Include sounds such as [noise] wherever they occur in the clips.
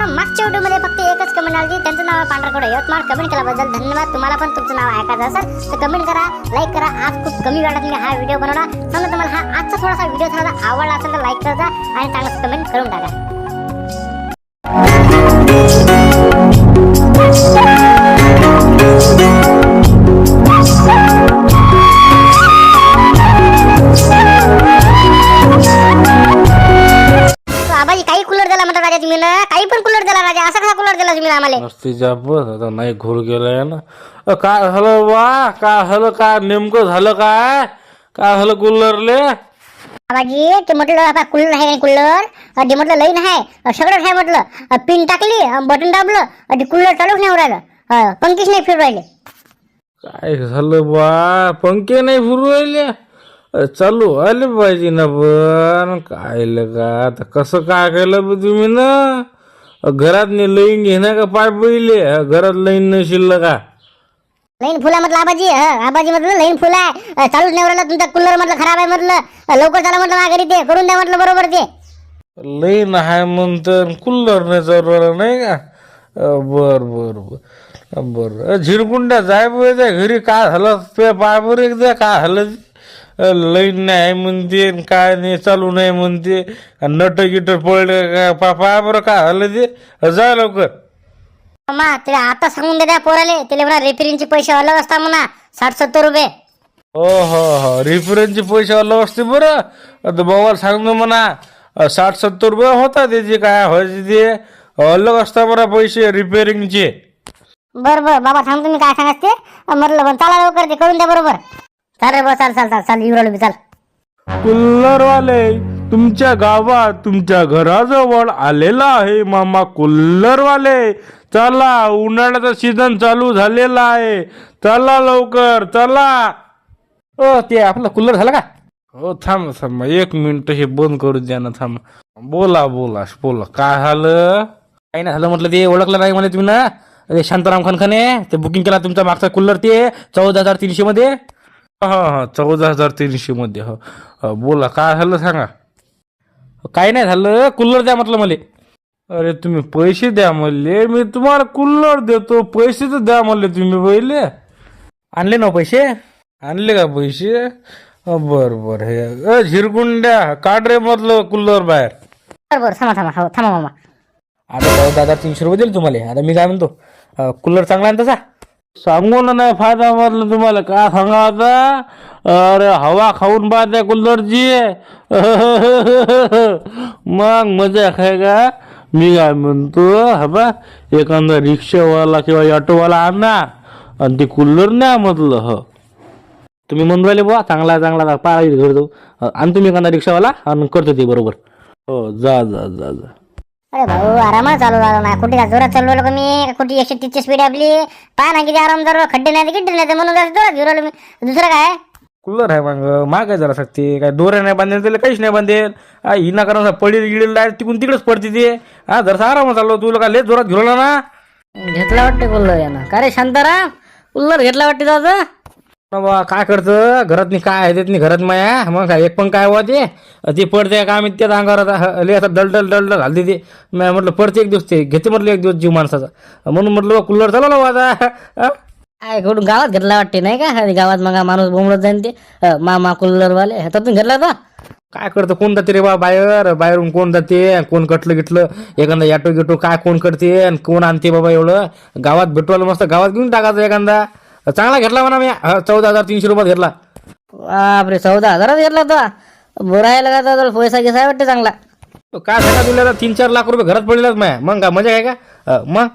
मित्रांनो मागच्या व्हिडिओमध्ये फक्त एकच कमेंट आली त्यांचं नाव आहे पांढरकडे. यवतमाळ कमेंट केल्याबद्दल धन्यवाद. तुम्हाला पण तुमचं नाव ऐकायचं असेल तर कमेंट करा लाईक करा. आज खूप कमी वेळात मी हा व्हिडिओ बनवला समजा तुम्हाला हा आजचा थोडासा व्हिडिओ थोडासा आवडला असेल तर लाईक करा आणि चांगलं कमेंट करून टाका. तुम्ही आम्हाला? आता नाही घोर गेलाय ना. अ, काय झालं वा? काय झालं काय? नेमकं झालं काय? काय झालं कुल्लरले आबाजी ते म्हटलं आता कूलर आहे कूलर ते म्हटलं लाईन आहे सगळं आहे म्हटलं. पिन टाकली बटन दाबलं ते कूलर चालूच नाही होऊ राहिलं. अं, पंखीच नाही फिरू राहिले. काय झालं बा पंखे नाही फिरू राहिले? अ, चालू आले पाहिजे ना पण. काय का आता कसं काय केलं बा तुम्ही ना? अ, घरात नाही लईन घेणार का पाय पहिले? घरात लईन नाही शिल्लक का? लाईन फुला म्हटलं आबाजी हं, आबाजी म्हटलं लाईन फुल आहे. अं, चालूच नाही राहिलं तुमचा कूलर म्हटलं खराब आहे म्हटलं. अं, लवकर चला म्हटलं माझ्या घरी ते करून द्या म्हटलं बरोबर ते. लईन आहे म्हणतं कुल्लर नाही चालवलं नाही का? अ, बर बर बर. बर. झिरकुंड्या जाय त्या घरी काय झालं ते पाय बरं एकदा काय झालं लईन नाही म्हणते काय नाही चालू नाही म्हणते. नट गिट पडले काय पा पाय बरं काय झालं ते? जा लवकर. मा ते आता सांगून दे त्या पोराले. त्याला म्हणा रिपेरिंगचे पैसे अलग असता म्हणा साठ सत्तर रुपये. हो हो हो. रिफरन्सचे पैसे अलग असते बरं. आता बाबाला सांगतो म्हणा साठ सत्तर रुपये होता त्याचे काय व्हायचे ते. अलग असता बरं पैसे रिपेरिंगचे बर बर. बाबा सांगतो मी काय सांगायचं ते. अं, म्हटलं पण चला लवकर ते करून द्या बरोबर. चाल रे बा चाल चाल चाल चाल येऊ राहिलो मी चाल. कुल्लरवाले तुमच्या गावात तुमच्या घराजवळ आलेला आहे मामा कुल्लरवाले. चला उन्हाळ्याचा सीझन चालू झालेला आहे. चला लवकर चला. ओ ते आपलं कुल्लर झालं का? हो थांब थांब एक मिनिट हे बंद करू द्या ना थांब. बोला बोला बोला काय झालं? काही नाही झालं म्हटलं ते ओळखलं नाही मला तुम्ही ना. ते शांताराम खनखने ते बुकिंग केला तुमचा मागचा कुल्लर ते चौदा हजार तीनशे मध्ये. हा हा चौदा हजार तीनशे मध्ये हो. हो, बोला काय झालं सांगा? काय नाही झालं. कुल्लर द्या म्हटलं मला. अरे तुम्ही पैसे द्या म्हणले. मी तुम्हाला कुल्लर देतो. पैसे तर द्या म्हणले तुम्ही पहिले. आणले ना पैसे? आणले का पैसे? अ, बर बर. हे अ, झिरकुंड्या काढ रे म्हटलं कुल्लर बाहेर. बर बर. थांबा थांबा. हो थांबा मामा. आता चौदा हजार तीनशे रुपये दिले तुम्हाला. आता मी काय म्हणतो? अ, कुल्लर चांगला आहे ना तसा? सांगू ना नाही फायदा म्हटलं तुम्हाला. काय सांगा आता अरे हवा खाऊन पाहते त्या [laughs] मग मजा काय का? मी काय म्हणतो हबा एखादा रिक्षावाला किंवा ऑटोवाला आणा आणि ते कुल्लर न्या म्हटलं ह. तुम्ही म्हणून राहिले बुवा चांगला आहे, चांगला आहे, घर जाऊ आणि तुम्ही एखादा रिक्षावाला आणि करतो ते बरोबर. हो जा जा जा जा. अरे भाऊ आरामात चालू ना. कुठे काय जोरात चालू राहिलो का मी? कुठे एकशे तीसची स्पीड आपली? पहा ना किती आराम जर खड्डे नाही गिड्डे नाही म्हणून जरा जोरात घेऊन राहिलो मी. दुसरं काय? कूलर आहे मग. माग आहे जरा शकते काय दोऱ्या नाही बांधेल त्याला काहीच नाही बांधेल. हा हिना करून पडी गिडेल डायरेक्ट तिकून तिकडेच पडते ते. हा जरा आराम चाललो. तुला काय लेट जोरात घेऊन ना. घेतला वाटते कुल्लर यानं. का रे शांताराम? कुल्लर घेतला वाटते दादा बाबा काय करतं? घरात काय आहे देत नाही घरात माया. मग काय एक पण काय हुआ ते? ते पडते काय मी त्यात अंगावर आता लय आता डल डल डल डल घालते ते. मी म्हटलं पडते एक दिवस ते. घेते म्हटलं एक दिवस जीव माणसाचा. म्हणून म्हटलं कूलर चालवलं आता? काय कुठून गावात घेतला वाटते नाही का? गावात मग माणूस बोंबडत जाईन ते. मामा कुल्लर वाले हातातून घेतला होता काय करतं? कोण जाते रे बा बाहेर? बाहेरून कोण जाते? कोण कटलं गिटलं? एखादा याटो गिटो काय कोण करते? आणि कोण आणते बाबा एवढं? गावात भेटवायला मस्त गावात घेऊन टाकायचं एखादा. चांगला घेतला म्हणा मी. चौदा हजार तीनशे रुपयात घेतला. बापरे चौदा हजारात घेतला होता? बोरायला का तर पैसा घेसा वाटते चांगला? तो काय सांगा तुला आता तीन चार लाख रुपये घरात पडलेलाच माया. मग काय मजा आहे का? अं, मग?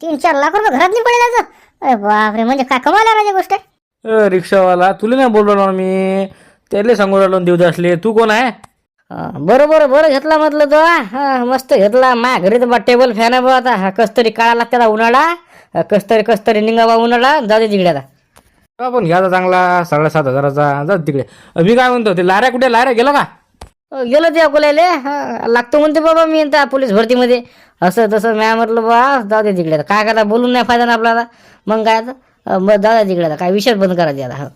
तीन चार लाख रुपये घरात नाही पडेल अरे बापरे म्हणजे काय कमाला राजा गोष्ट? आहे. अं, रिक्षावाला तुला नाही बोललो ना मी. त्याला सांगून राहिलो देऊ असले तू कोण आहे? हा, बरं बरं बरं घेतला म्हटलं तो. हा मस्त घेतला. मा घरी तर बा टेबल फॅन आहे बा आता. हा, कस्तरी काळा लागते आता उन्हाळा. कस्तरी कस्तरी निघा उन्हाळा जाऊ दे तिकडे आता. आपण घ्यायचा चांगला साडेसात हजाराचा जा तिकडे. मी काय म्हणतो ते लाऱ्या कुठे? लाऱ्या गेला का? अ, गेलो ते अकोल्याले. हा, लागतो म्हणते बाबा मी त्या पोलीस भरतीमध्ये. असं तसं म्या म्हटलं बा जाऊ दे तिकडे आता. काय करता बोलून नाही फायदा ना आपल्याला मग काय आता? अ, बरं जाऊ दे तिकडे आता. काय विषय बंद करा दे आता हा.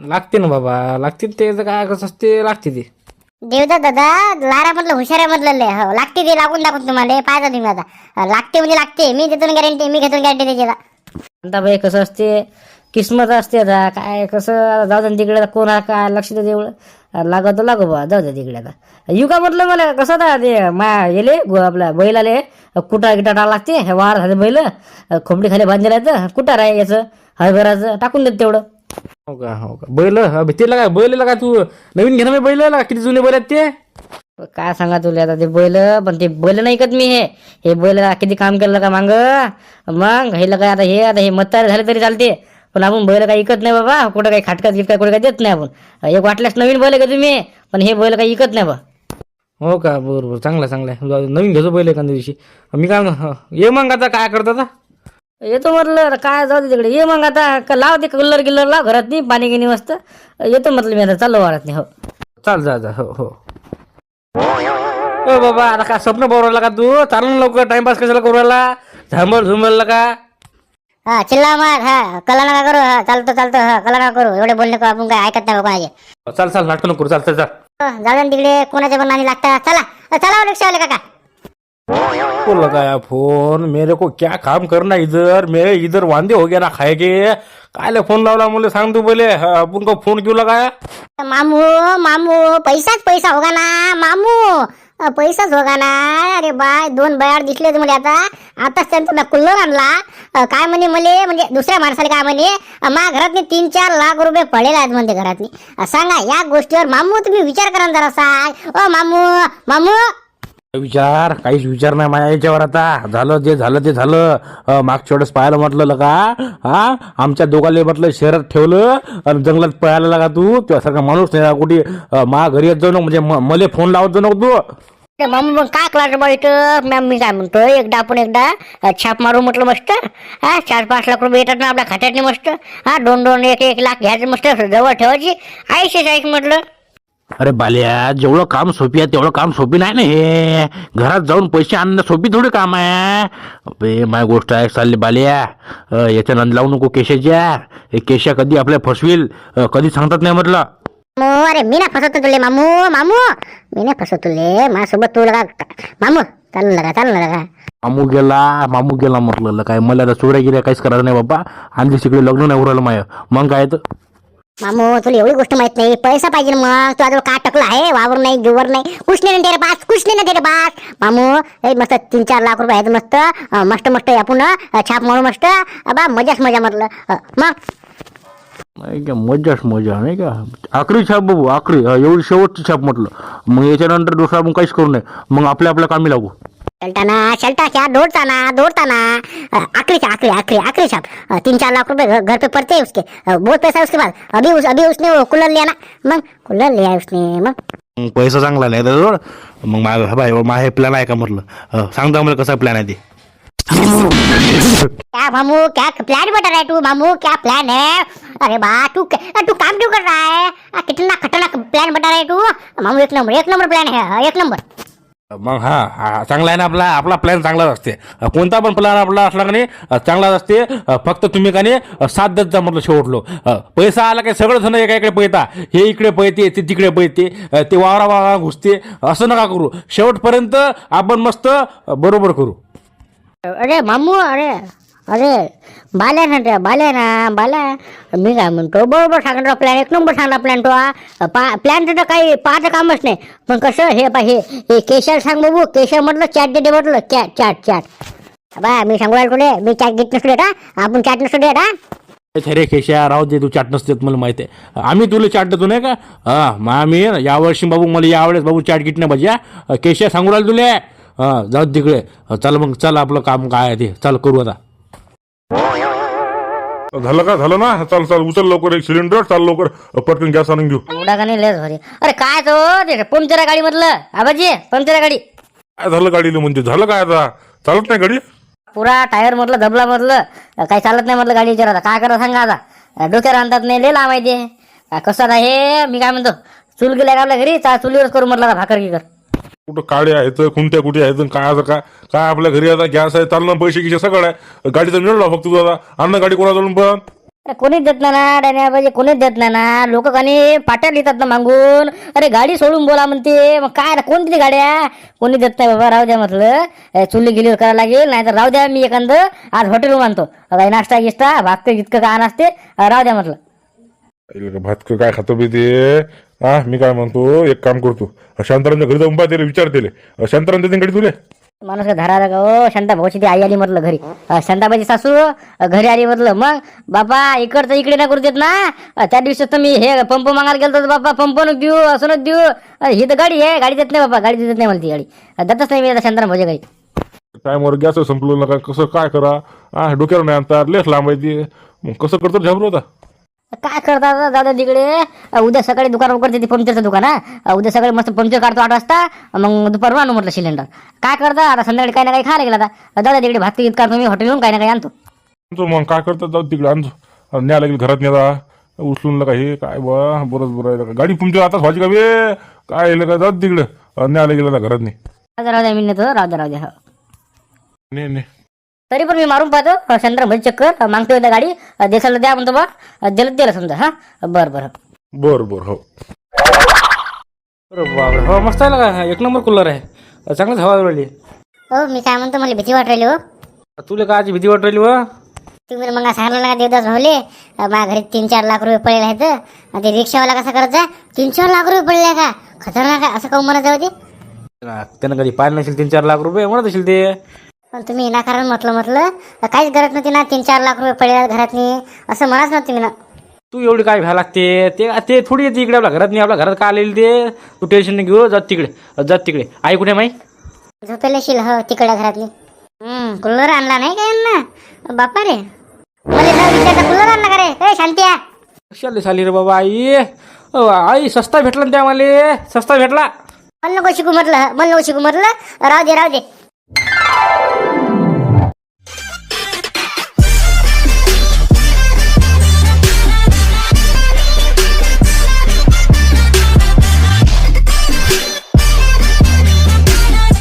लागते ना बाबा. लागते ते तर काय कसं असते लागते ते. देवदा दादा लारा म्हटलं हुशार आहे म्हटलं हो लागते ते लागून दाखवून तुम्हाला पाहिजे तुम्ही आता. लागते म्हणजे लागते मी देतो गॅरंटी मी घेतो गॅरंटी त्याची आता भाई बाई कसं असते? किस्मत असते आता काय कसं? जाऊ दे तिकडे कोण काय लक्ष दे तेवढं लागत तर बा जाऊ दे तिकडे आता. येऊ का म्हटलं मला कसं आता ते मा येले आपला आपल्या बैलाले कुटा गिटा टाक लागते? हे वार झाले बैल खोबडी खाली बांधलेलं तर कुटार आहे याचं हरभराचं टाकून देत तेवढं. हो का हो का. बैल भीतीला काय बैल का तू नवीन घेणं मी बैल किती जुने बैल आहेत ते? काय सांगा तुला आता ते बैल पण ते बैल नाही ऐकत मी हे. हे बैल किती काम केलं का मांग? मग हे काय आता हे आता हे मत्तार झाले तरी चालते. पण आपण बैल काही ऐकत नाही बाबा. कुठं काही खाटकात गिटकात कुठं काही देत नाही आपण. एक वाटल्यास नवीन बैल का तुम्ही? पण हे बैल काही ऐकत नाही बा. हो का बरं बरं. चांगलं चांगलं. नवीन घेतो बैल एखाद्या दिवशी. मी काय हं, ये मग आता काय करतो आता? येतो म्हटलं काय जाऊ दे तिकडे. ये मग आता का लाव ते कल्लर गिल्लर लाव घरात नाही पाणी गिनी मस्त. येतो म्हटलं मी आता चाललो वाढत नाही हो. चाल जा जा हो हो. ओ बाबा आता काय स्वप्न बरोबर का तू? चाल ना लवकर टाइमपास कशाला करू राहिला झांबल झुंबल का? हा चिल्ला मार हा कला नका करू हा चालतो चालतो हा कला नका करू. एवढे बोलणे का आपण काय ऐकत नाही बा कोणाचे? चाल चाल नाटक नको करू चाल चाल चाल हो, जाऊ दे ना तिकडे कोणाच्या पण नाणी लागतात. चला अ, चला हो, रिक्षावाले काका. को लगाया फोन मेरे को क्या काम करना इधर? मेरे इधर वांदे हो गया ना खाए के। कायले फोन लावला मुले सांग तू बोले हाँ, अपन को फोन क्यों लगाया? मामू मामू पैसाच पैसा होगा ना मामू. पैसाच होगा ना. अरे बाय दोन बयार दिसले तुम्हाला आता. आताच त्यांचा मी कुल्लर आणला. काय म्हणे मले? म्हणजे दुसऱ्या माणसाला काय म्हणे? अ, मा घरातनी तीन चार लाख रुपये पडेल आहेत म्हणते घरातनी सांगा या गोष्टीवर मामू तुम्ही विचार करा ना जरासा. ओ मामू मामू. विचार काहीच विचार नाही माझ्या याच्यावर आता. झालं जे झालं ते झालं. मागच्या वेळेस पाहायला म्हटलं का हा? आमच्या दोघाले म्हटलं शहरात ठेवलं आणि जंगलात पळायला लागा तू. त्यासारखा माणूस नाही कुठे. मा घरी येत जाऊ नको म्हणजे मले फोन लावत जाऊ नको तू. ते मामू मग काय क्लास बा मॅम मी काय म्हणतो एकदा आपण एकदा छाप मारू म्हटलं मस्त. हा चार पाच लाख रुपये येतात ना आपल्या खात्यात मस्त. हा दोन दोन एक एक लाख घ्यायचं मस्त जवळ ठेवायची. आयुष्य ऐक म्हटलं. अरे बाल्या जेवढं काम सोपी आहे तेवढं काम सोपी नाही ना हे. घरात जाऊन पैसे आणणं सोपी थोडी काम आहे. अबे माय गोष्ट आहे चालली बाल्या. याच्या नंद लावू नको केशाच्या. हे केशा कधी आपल्या फसवील? कधी सांगतात नाही म्हटलं? मामू अरे मी ना फसवतो तुले मामू मामू. मी नाही फसवतो तुले माझ्यासोबत तू लगा. मामू चालू लगा चालू लगा. मामू गेला मामू गेला म्हटलं काय मला आता चोऱ्या गिऱ्या काहीच करायचं नाही बाबा. आणि तिकडे लग्न नाही उरलं माय. मग काय तर? मामू तुला एवढी गोष्ट माहीत नाही. पैसा पाहिजे मग. तुझ्याजवळ का टकला आहे? वावर नाही गिवर नाही. कुछ नाही ना तेरे पास? कुछ नाही ना तेरे पास? मामू हे मस्त तीन चार लाख रुपये आहेत मस्त. मस्त मस्त आपण छाप मारू मस्त. बा मजाच मजा म्हटलं मग? नाही का मजाच मजा नाही का? आखरी छाप बाबू आखरी. एवढी शेवटची छाप म्हटलं. मग याच्यानंतर दुसरा मग काहीच करू नये. मग आपल्या आपल्या कामी लागू. चलताना चलता दौड़ता ना दौड़ता ना अं, आखिरी छाप आखिरी आखिरी आखिरी छाप. तीन चार लाख रुपए घर, पे पड़ते हैं उसके बहुत पैसा उसके पास. अभी उस अभी उसने वो कूलर लिया ना. मग कूलर लिया उसने मग. पैसा चांगला नाही त्याजवळ मग माझ्या बाय माझे प्लॅन आहे का म्हटलं? अं, सांग जा मला कसा प्लॅन आहे ते? क्या मामू क्या प्लान बता रहा है तू मामू? क्या प्लान है? अरे बा तू तू काम क्यों कर रहा है? कितना खतरनाक प्लान बता रहा है तू? मामू एक नंबर एक नंबर प्लान हाँ, एक नंबर. मग हा हा, चांगला आहे ना आपला? आपला प्लॅन चांगलाच असते. कोणता पण प्लॅन आपला असला का नाही चांगलाच असते. फक्त तुम्ही का नाही अं, साथ देत जा म्हटलं शेवटलो. पैसा आला काय सगळं जण एका इकडे पैता हे इकडे पैते ते तिकडे पैते ते वावरा वावरा घुसते. असं नका करू. शेवटपर्यंत आपण मस्त बरोबर करू. अरे मामू अरे. अरे बाल्या ना त्या बाल्या ना बाल्या. मी काय म्हणतो बरोबर सांगणार प्लॅन एक नंबर सांगणार प्लॅन तो हा. पा प्लॅन तर काही पाहायचं कामच नाही. पण कसं हे पा हे हे केशर सांग बाबू केशर म्हटलं चॅट दे म्हटलं चॅट चॅट चॅट बा मी सांगू राहिलो तुले मी चॅट घेत नसतो देत आपण चॅट नसतो देत अरे केशा राहू दे तू चाट नसते मला माहिती आहे. आम्ही तुला चाट देतो नाही का? हा मग आम्ही यावर्षी बाबू मला यावेळेस बाबू चाट गिट नाही पाहिजे केशा सांगू राहिलो तुले? हा जाऊ तिकडे. चल मग चल आपलं काम काय आहे ते चल करू आता. झालं का? झालं ना? चाल चाल उचल लवकर एक सिलेंडर चाल लवकर. पटकन गॅस आणून घेऊ. एवढा का नाही लस भारी अरे काय तो? ते पंक्चर गाडी मधलं आबाजी पंक्चर गाडी. काय झालं गाडीला म्हणजे? झालं काय आता? चालत नाही गाडी? पुरा टायर मधलं धबला मधलं काही चालत नाही म्हटलं गाडी विचार आता. काय करा सांगा आता. डोक्यावर आणतात नाही लय लांब आहे ते काय कसं आता हे? मी काय म्हणतो? चूल गेल्या आपल्या घरी? चा चुलीवरच करू म्हटलं भाकर की कर कुठं काळे आहेत खुंट्या कुठे आहेत काय आता काय काय आपल्या घरी आता गॅस आहे चालणं पैसे किशे सगळं आहे. गाडीचा मिळवला फक्त तू आता. अन्न गाडी कोणाजवळून पण. अरे कोणीच देत नाही ना डायना पाहिजे कोणीच देत नाही ना. लोक कानी पाट्या लिहितात ना मागून. अरे गाडी सोडून बोला म्हणते. मग काय रे, कोणती गाड्या? कोणी देत नाही बाबा राहू द्या म्हटलं. ए, चुली गिलीवर करायला लागेल नाही तर राहू द्या मी एखादं. आज हॉटेल आणतो काही नाश्ता गिष्टा भात इतकं काय नसते राहू द्या म्हटलं. इले का भात काय खातो बी ते? हा मी काय म्हणतो एक काम करतो. शांतारामच्या घरी जाऊन पाहते विचार दिले शांताराम गाडी तुले. माणूस काय धरा का? हो शांता भाऊची ती आई आली म्हटलं घरी. अ, शांताबाईची सासू अ, घरी आली म्हटलं. मग बापा इकडचं इकडे नाही करू देत ना? अ, त्या दिवशी तर मी हे पंप मागायला गेलो तर बापा पंप नको देऊ असं नको देऊ. अ, ही तर गाडी आहे गाडी देत नाही बाबा गाडी देत नाही मला ती गाडी. अ, देतच नाही मी आता शांताराम भाऊच्या घरी टायमवर गॅस संपलो नका कसं काय करा? हा डोक्यावर नाही आणता लेस लांब आहे ती. मग कसं करतो झाबरू होता काय करतात दादा तिकडे. उद्या सकाळी दुकान उघडते ते पंक्चरचं दुकान हा? उद्या सकाळी मस्त पंक्चर काढतो आठ वाजता मग दुपारून आणू म्हटलं सिलेंडर काय करता? आता संध्याकाळी काही ना काही खायला गेला आता. दादा तिकडे भात गीत काढतो मी हॉटेलहून काही ना काही आणतो. आणतो मग. काय करतात जाऊ तिकडे आणतो. न्याय लागेल घरात नेता उचलून का हे. काय बा? बरंच बरं आहे. गाडी तुमच्या आताच व्हायची का बे? काय का? जाऊ तिकडे. न्याय लागेल आता घरात नाही राहू द्या मी नेतो. राहू द्या हो. नाही नाही तरी पण मी मारून पाहतो. शांताराम भाई चक्कर मागतो एकदा गाडी. अ, देसाला द्या म्हणतो बा. अ, दिलं दिलं समजा हा? बरं बरं. बरं बरं हो. अरे बापरे हवा मस्त आहे का एक नंबर कूलर आहे. चांगलंच हवा राहिली हो मी काय म्हणतो मला भीती वाट राहिली हो. तुला काची भीती वाट राहिली व तुम्ही मग सांगितलं ना देवदास भाऊले? माझ्या घरी तीन चार लाख रुपये पडलेले आहेत. अं, ते रिक्षावाला कसा करायचा? तीन चार लाख रुपये पडले का? खतरनाक आहे असं काऊन म्हणत जाऊ ते? त्यानं कधी पाहिलं नसेल तीन चार लाख रुपये? म्हणत असेल ते? पण तुम्ही विनाकारण म्हटलं म्हटलं तर काहीच गरज नव्हती ना तीन चार लाख रुपये पडले घरातनी असं म्हणत नव्हतं तुम्ही ना. तू एवढी काय भ्या लागते? ते ते थोडी येते इकडे आपल्या घरात नाही आपल्या घरात का आलेली ते? तू टेन्शन नाही घेऊ जात तिकडे जात तिकडे. आई कुठे झोपेल शिल हो तिकडे घरातली. हम्म कूलर आणला नाही काय ना बापा रे. मला न विचारता कूलर आणला का रे? ए शांती कशाला साली रे बाबा आई? अ, आई सस्ता भेटला ना त्या मला. सस्ता भेटला. मला नको शिकू म्हटलं मला नको शिकू म्हटलं. राहू दे राहू दे.